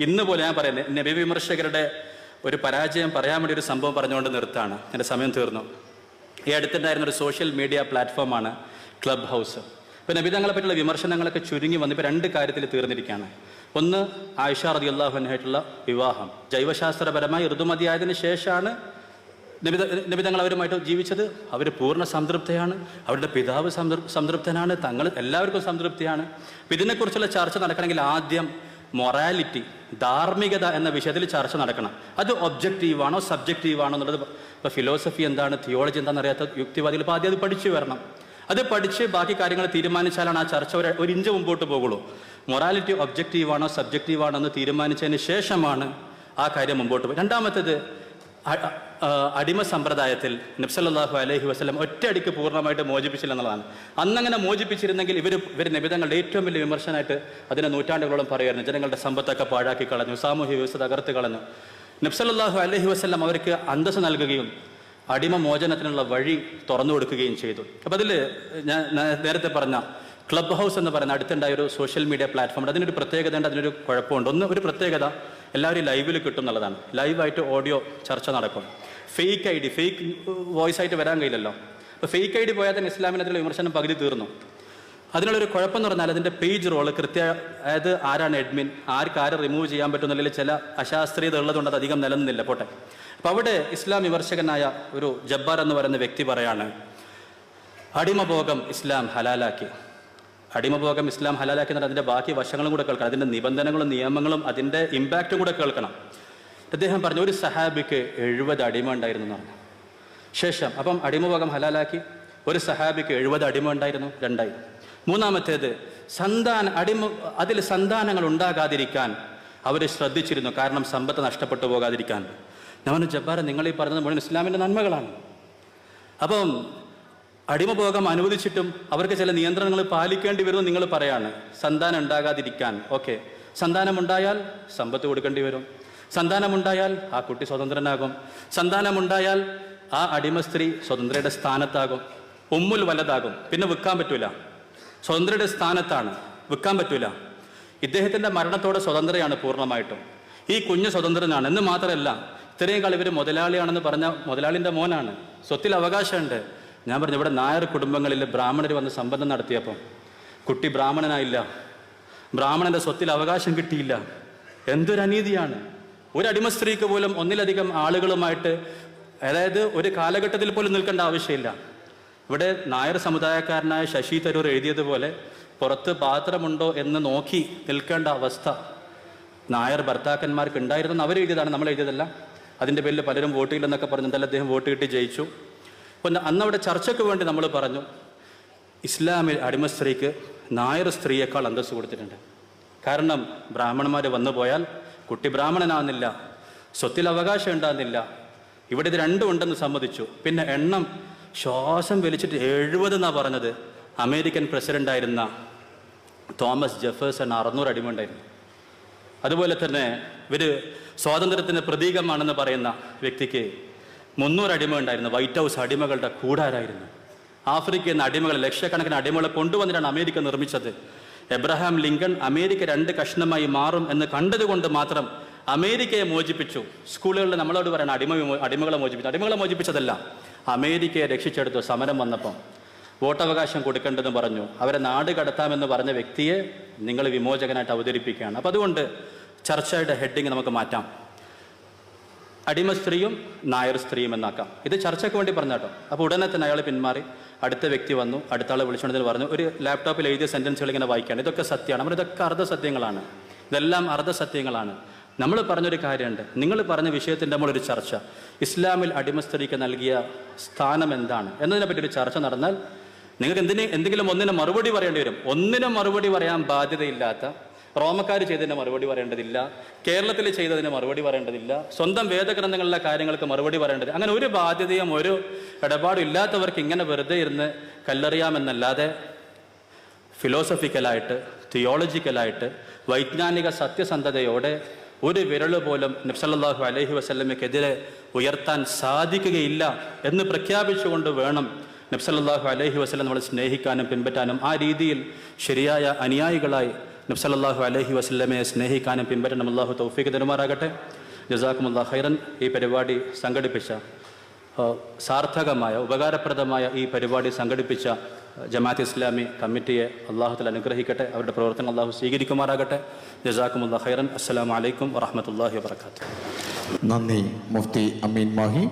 ഇന്ന് പോലെ ഞാൻ പറയുന്നത് നബി വിമർശകരുടെ ഒരു പരാജയം പറയാൻ വേണ്ടി ഒരു സംഭവം പറഞ്ഞുകൊണ്ട് നിർത്താണ് എന്റെ സമയം തീർന്നു. ഈ അടുത്തുണ്ടായിരുന്ന ഒരു സോഷ്യൽ മീഡിയ പ്ലാറ്റ്ഫോമാണ് ക്ലബ് ഹൗസ് ഇപ്പം നബിതങ്ങളെ പറ്റിയുള്ള വിമർശനങ്ങളൊക്കെ ചുരുങ്ങി വന്ന് ഇപ്പോൾ രണ്ട് കാര്യത്തിൽ തീർന്നിരിക്കുകയാണ്. ഒന്ന് ആയിഷ റതി അള്ളാഹുനായിട്ടുള്ള വിവാഹം. ജൈവശാസ്ത്രപരമായി ഋതുമതിയായതിനു ശേഷമാണ് നബിത നബിതങ്ങൾ അവരുമായിട്ട് ജീവിച്ചത്. അവർ പൂർണ സംതൃപ്തിയാണ്. അവരുടെ പിതാവ് സംതൃ- സംതൃപ്തനാണ്. തങ്ങൾ എല്ലാവർക്കും സംതൃപ്തിയാണ്. ഇതിനെക്കുറിച്ചുള്ള ചർച്ച നടക്കണമെങ്കിൽ ആദ്യം മൊറാലിറ്റി ധാർമ്മികത എന്ന വിഷയത്തിൽ ചർച്ച നടക്കണം. അത് ഒബ്ജക്റ്റീവ് ആണോ സബ്ജക്റ്റീവ് ആണോ എന്നുള്ളത് ഇപ്പോൾ ഫിലോസഫി എന്താണ് തിയോളജി എന്താണെന്ന് അറിയാത്ത യുക്തിവാദികൾ ഇപ്പോൾ ആദ്യം അത് പഠിച്ചു വരണം. അത് പഠിച്ച് ബാക്കി കാര്യങ്ങൾ തീരുമാനിച്ചാലാണ് ആ ചർച്ച ഒരു ഒരു ഇഞ്ച് മുമ്പോട്ട് പോകുള്ളൂ. മൊറാലിറ്റി ഒബ്ജക്റ്റീവ് ആണോ സബ്ജക്റ്റീവ് ആണോ എന്ന് തീരുമാനിച്ചതിന് ശേഷമാണ് ആ കാര്യം മുമ്പോട്ട് പോകും രണ്ടാമത്തേത് അടിമ സമ്പ്രദായത്തിൽ നബ്സല്ലാഹു അലഹി വസ്ലം ഒറ്റയടിക്ക് പൂർണമായിട്ട് മോചിപ്പിച്ചില്ല എന്നുള്ളതാണ്. അന്നങ്ങനെ മോചിപ്പിച്ചിരുന്നെങ്കിൽ ഇവർ ഇവർ നിബിതങ്ങളുടെ ഏറ്റവും വലിയ വിമർശനമായിട്ട് അതിനെ നൂറ്റാണ്ടുകളോളം പറയുമായിരുന്നു. ജനങ്ങളുടെ സമ്പത്തൊക്കെ പാഴാക്കി കളഞ്ഞു സാമൂഹ്യ വ്യവസ്ഥ തകർത്ത് കളഞ്ഞു. നബ്സല്ലാഹു അലഹി വസ്ലം അവർക്ക് അന്തസ് നൽകുകയും അടിമ മോചനത്തിനുള്ള വഴി തുറന്നു കൊടുക്കുകയും ചെയ്തു. അപ്പം അതിൽ ഞാൻ നേരത്തെ പറഞ്ഞ ക്ലബ് ഹൗസ് എന്ന് പറയുന്ന അടുത്തുണ്ടായ ഒരു സോഷ്യൽ മീഡിയ പ്ലാറ്റ്ഫോം അതിനൊരു പ്രത്യേകത ഉണ്ട് അതിനൊരു കുഴപ്പമുണ്ട്. ഒന്ന് ഒരു പ്രത്യേകത എല്ലാവരും ലൈവിൽ കിട്ടും എന്നുള്ളതാണ് ലൈവായിട്ട് ഓഡിയോ ചർച്ച നടക്കും. Fake I D fake voice ആയിട്ട് വരാൻ കഴിയില്ലല്ലോ. അപ്പോൾ ഫേക്ക് ഐ ഡി പോയാൽ തന്നെ ഇസ്ലാമിനത്തിലുള്ള വിമർശനം പകുതി തീർന്നു. അതിനുള്ളൊരു കുഴപ്പം എന്ന് പറഞ്ഞാൽ അതിന്റെ പേജ് റോൾ കൃത്യ അതായത് ആരാണ് അഡ്മിൻ ആർക്ക് ആരെ റിമൂവ് ചെയ്യാൻ പറ്റുന്നില്ല ചില അശാസ്ത്രീയത ഉള്ളതുകൊണ്ട് അത് അധികം നിലനിന്നില്ല. പോട്ടെ. അപ്പോൾ അവിടെ ഇസ്ലാം വിമർശകനായ ഒരു ജബ്ബാർ എന്ന് പറയുന്ന വ്യക്തി പറയാണ് അടിമഭോഗം ഇസ്ലാം ഹലാലാക്കി. അടിമഭോഗം ഇസ്ലാം ഹലാലാക്കി എന്നാൽ അതിന്റെ ബാക്കി വശങ്ങളും കൂടെ കേൾക്കണം. അതിന്റെ നിബന്ധനകളും നിയമങ്ങളും അതിന്റെ ഇമ്പാക്റ്റും കൂടെ കേൾക്കണം. അദ്ദേഹം പറഞ്ഞു ഒരു സഹാബിക്ക് എഴുപത് അടിമ ഉണ്ടായിരുന്നു പറഞ്ഞു. ശേഷം അപ്പം അടിമപോകം ഹലാലാക്കി ഒരു സഹാബിക്ക് എഴുപത് അടിമ ഉണ്ടായിരുന്നു രണ്ടായി. മൂന്നാമത്തേത് സന്താന അടിമ അതിൽ സന്താനങ്ങൾ ഉണ്ടാകാതിരിക്കാൻ അവർ ശ്രദ്ധിച്ചിരുന്നു. കാരണം സമ്പത്ത് നഷ്ടപ്പെട്ടു പോകാതിരിക്കാൻ. ഞാൻ ജബ്ബാർ നിങ്ങൾ ഈ പറഞ്ഞത് മുഴുവൻ ഇസ്ലാമിന്റെ നന്മകളാണ്. അപ്പം അടിമഭോഗം അനുവദിച്ചിട്ടും അവർക്ക് ചില നിയന്ത്രണങ്ങൾ പാലിക്കേണ്ടി വരുമെന്ന് നിങ്ങൾ പറയാണ്. സന്താനം ഉണ്ടാകാതിരിക്കാൻ. ഓക്കെ. സന്താനമുണ്ടായാൽ സമ്പത്ത് കൊടുക്കേണ്ടി വരും. സന്താനമുണ്ടായാൽ ആ കുട്ടി സ്വതന്ത്രനാകും. സന്താനമുണ്ടായാൽ ആ അടിമ സ്ത്രീ സ്വതന്ത്രയുടെ സ്ഥാനത്താകും. ഉമ്മുൽ വലതാകും. പിന്നെ വിൽക്കാൻ പറ്റൂല. സ്വതന്ത്രയുടെ സ്ഥാനത്താണ്. വിൽക്കാൻ പറ്റൂല. ഇദ്ദേഹത്തിന്റെ മരണത്തോടെ സ്വതന്ത്രയാണ് പൂർണമായിട്ടും. ഈ കുഞ്ഞ് സ്വതന്ത്രനാണ്. എന്ന് മാത്രമല്ല ഇത്രയും കാലം ഇവർ മുതലാളിയാണെന്ന് പറഞ്ഞ മുതലാളിന്റെ മോനാണ്. സ്വത്തിൽ അവകാശമുണ്ട്. ഞാൻ പറഞ്ഞു ഇവിടെ നായർ കുടുംബങ്ങളിൽ ബ്രാഹ്മണർ വന്ന് സംബന്ധം നടത്തിയപ്പം കുട്ടി ബ്രാഹ്മണനായില്ല. ബ്രാഹ്മണന്റെ സ്വത്തിൽ അവകാശം കിട്ടിയില്ല. എന്തൊരു അനീതിയാണ്. ഒരു അടിമ സ്ത്രീക്ക് പോലും ഒന്നിലധികം ആളുകളുമായിട്ട് അതായത് ഒരു കാലഘട്ടത്തിൽ പോലും നിൽക്കേണ്ട ആവശ്യമില്ല. ഇവിടെ നായർ സമുദായക്കാരനായ ശശി തരൂർ എഴുതിയതുപോലെ പുറത്ത് പാത്രമുണ്ടോ എന്ന് നോക്കി നിൽക്കേണ്ട അവസ്ഥ. നായർ ഭർത്താക്കന്മാർക്ക് ഉണ്ടായിരുന്നെന്ന് അവർ എഴുതിയതാണ് നമ്മൾ എഴുതിയതല്ല അതിന്റെ പേരിൽ പലരും വോട്ട് ചെയ്യില്ലെന്നൊക്കെ പറഞ്ഞു എന്തായാലും അദ്ദേഹം വോട്ട് കിട്ടി ജയിച്ചു. പിന്നെ അന്ന് അവിടെ ചർച്ചയ്ക്ക് വേണ്ടി നമ്മൾ പറഞ്ഞു ഇസ്ലാമിൽ അടിമ സ്ത്രീക്ക് നായർ സ്ത്രീയേക്കാൾ അന്തസ്സ് കൊടുത്തിട്ടുണ്ട്. കാരണം ബ്രാഹ്മണന്മാർ വന്നു പോയാൽ കുട്ടി ബ്രാഹ്മണനാകുന്നില്ല സ്വത്തിൽ അവകാശം ഉണ്ടാകുന്നില്ല ഇവിടെ ഇത് രണ്ടും ഉണ്ടെന്ന് സമ്മതിച്ചു. പിന്നെ എണ്ണം ശ്വാസം വലിച്ചിട്ട് എഴുപത് എന്നാ പറഞ്ഞത്. അമേരിക്കൻ പ്രസിഡന്റായിരുന്ന തോമസ് ജെഫേഴ്സൺ അറുന്നൂറ് അടിമ ഉണ്ടായിരുന്നു. അതുപോലെ തന്നെ ഇവർ സ്വാതന്ത്ര്യത്തിന്റെ പ്രതീകമാണെന്ന് പറയുന്ന വ്യക്തിക്ക് മുന്നൂറ് അടിമ ഉണ്ടായിരുന്നു. വൈറ്റ് ഹൗസ് അടിമകളുടെ കൂടാരായിരുന്നു. ആഫ്രിക്കയിൽ നിന്ന് അടിമകൾ ലക്ഷക്കണക്കിന് അടിമകളെ കൊണ്ടുവന്നിട്ടാണ് അമേരിക്ക നിർമ്മിച്ചത്. എബ്രഹാം ലിങ്കൺ അമേരിക്ക രണ്ട് കഷ്ണമായി മാറും എന്ന് കണ്ടതുകൊണ്ട് മാത്രം അമേരിക്കയെ മോചിപ്പിച്ചു. സ്കൂളുകളിൽ നമ്മളോട് പറയണം അടിമ അടിമകളെ മോചിപ്പിച്ചു. അടിമകളെ മോചിപ്പിച്ചതല്ല അമേരിക്കയെ രക്ഷിച്ചെടുത്തു സമരം വന്നപ്പം വോട്ടവകാശം കൊടുക്കേണ്ടെന്ന് പറഞ്ഞു. അവരെ നാട് കടത്താമെന്ന് പറഞ്ഞ വ്യക്തിയെ നിങ്ങൾ വിമോചകനായിട്ട് അവതരിപ്പിക്കുകയാണ്. അപ്പം അതുകൊണ്ട് ചർച്ചയുടെ ഹെഡിങ് നമുക്ക് മാറ്റാം. അടിമ സ്ത്രീയും നായർ സ്ത്രീയും എന്നാക്കാം. ഇത് ചർച്ചയ്ക്ക് വേണ്ടി പറഞ്ഞാട്ടോ. അപ്പോൾ ഉടനെ തന്നെ അയാൾ പിന്മാറി. അടുത്ത വ്യക്തി വന്നു. അടുത്ത ആളെ വിളിച്ചുകൊണ്ടെന്ന് പറഞ്ഞു. ഒരു ലാപ്ടോപ്പിൽ എഴുതിയ സെന്റൻസുകൾ ഇങ്ങനെ വായിക്കുകയാണ്. ഇതൊക്കെ സത്യമാണ്. നമ്മൾ ഇതൊക്കെ അർദ്ധസത്യങ്ങളാണ്. ഇതെല്ലാം അർദ്ധസത്യങ്ങളാണ്. നമ്മൾ പറഞ്ഞൊരു കാര്യമുണ്ട്. നിങ്ങൾ പറഞ്ഞ വിഷയത്തിന്റെ നമ്മളൊരു ചർച്ച. ഇസ്ലാമിൽ അടിമ സ്ത്രീക്ക് നൽകിയ സ്ഥാനം എന്താണ്? എന്നതിനെ പറ്റി ഒരു ചർച്ച നടന്നാൽ നിങ്ങൾക്ക് എന്തിനെ എന്തെങ്കിലും ഒന്നിനെ മറുപടി പറയേണ്ടി വരും. ഒന്നിനും മറുപടി പറയാൻ ബാധ്യതയില്ലാത്ത റോമക്കാർ ചെയ്തതിന് മറുപടി പറയേണ്ടതില്ല. കേരളത്തിൽ ചെയ്തതിന് മറുപടി പറയേണ്ടതില്ല. സ്വന്തം വേദഗ്രന്ഥങ്ങളിലെ കാര്യങ്ങൾക്ക് മറുപടി പറയേണ്ടത് അങ്ങനെ ഒരു ബാധ്യതയും ഒരു ഇടപാടും ഇല്ലാത്തവർക്ക് ഇങ്ങനെ വെറുതെ ഇരുന്ന് കല്ലെറിയാമെന്നല്ലാതെ ഫിലോസഫിക്കലായിട്ട് തിയോളജിക്കലായിട്ട് വൈജ്ഞാനിക സത്യസന്ധതയോടെ ഒരു വിരൽ പോലും നബ്സല്ലാഹു അലഹി വസ്ല്ലമയ്ക്കെതിരെ ഉയർത്താൻ സാധിക്കുകയില്ല എന്ന് പ്രഖ്യാപിച്ചുകൊണ്ട് വേണം നബ്സല്ലാഹു അലഹി വസ്ലം നമ്മളെ സ്നേഹിക്കാനും പിൻപറ്റാനും ആ രീതിയിൽ ശരിയായ അനുയായികളായി നബ്സലല്ലാഹു അലഹി വസ്ലമയെ സ്നേഹിക്കാനും പിൻപറ്റണം അള്ളാഹു തൗഫീഖ് തരുമാറാകട്ടെ. ജസാക്കുമുല്ലാ ഖൈറൻ ഈ പരിപാടി സംഘടിപ്പിച്ച സാർത്ഥകമായ ഉപകാരപ്രദമായ ഈ പരിപാടി സംഘടിപ്പിച്ച ജമാഅത്ത് ഇസ്ലാമി കമ്മിറ്റിയെ അള്ളാഹുത്തിൽ അനുഗ്രഹിക്കട്ടെ. അവരുടെ പ്രവർത്തനം അള്ളാഹു സ്വീകരിക്കുമാറാകട്ടെ. ജസാക്കുമുല്ലാ ഖൈറൻ. അസ്സാം വലൈക്കും വറഹമത്തല്ലാഹി വാത്തു നന്ദി മുഫ്തി അമീൻ മാഹി.